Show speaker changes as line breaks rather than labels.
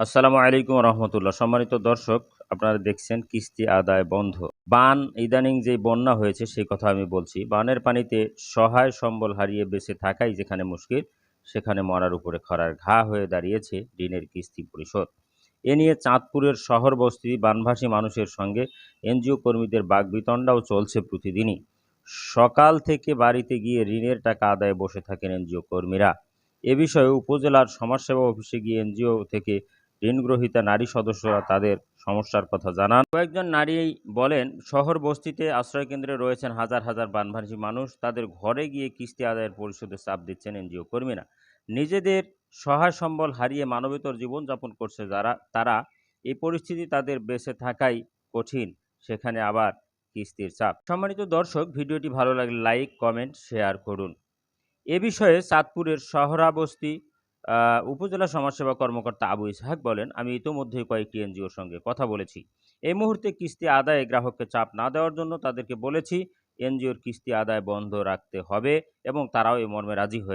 আসসালামু আলাইকুম রহমতুল্লাহ। সম্মানিত দর্শক, আপনারা দেখছেন কিস্তি আদায় বন্ধ। বান, ইদানিং যে বন্যা হয়েছে, সেই কথা আমি বলছি। বানের পানিতে সহায় সম্বল হারিয়ে বেঁচে থাকাই যেখানে মুশকিল, সেখানে মরার উপরে খরার ঘা হয়ে দাঁড়িয়েছে ঋণের কিস্তি পরিশোধ। এ নিয়ে চাঁদপুরের শহর বস্তি বানভাসী মানুষের সঙ্গে এনজিও কর্মীদের বাগবিতণ্ডাও চলছে প্রতিদিনই। সকাল থেকে বাড়িতে গিয়ে ঋণের টাকা আদায়ে বসে থাকেন এনজিও কর্মীরা। এ বিষয়ে উপজেলার সমাজসেবা অফিসে গিয়ে এনজিও থেকে ঋণগ্রহীতা নারী সদস্যরা তাদের সমস্যার কথা জানান। কয়েকজন নারী বলেন, শহর বস্তিতে আশ্রয়কেন্দ্রে রয়েছেন হাজার হাজার বানভাসী মানুষ। তাদের ঘরে গিয়ে কিস্তি আদায়ের পরিশোধে চাপ দিচ্ছেন এনজিও কর্মীরা। নিজেদের সহায় সম্বল হারিয়ে মানবেতর জীবনযাপন করছে যারা, তারা এই পরিস্থিতি তাদের বেঁচে থাকাই কঠিন। সেখানে আবার কিস্তির চাপ। সম্মানিত দর্শক, ভিডিওটি ভালো লাগলে লাইক, কমেন্ট, শেয়ার করুন। এ বিষয়ে চাঁদপুরের শহরাবস্তি উপজেলা সমাজসেবা কর্মকর্তা আবু ইসহাক বলেন, আমি ইতোমধ্যেই কয়েকটি এনজিওর সঙ্গে কথা বলেছি। এই মুহূর্তে কিস্তি আদায়ে গ্রাহককে চাপ না দেওয়ার জন্য তাদেরকে বলেছি, এনজিওর কিস্তি আদায় বন্ধ রাখতে হবে এবং তারাও এই মর্মে রাজি হয়ে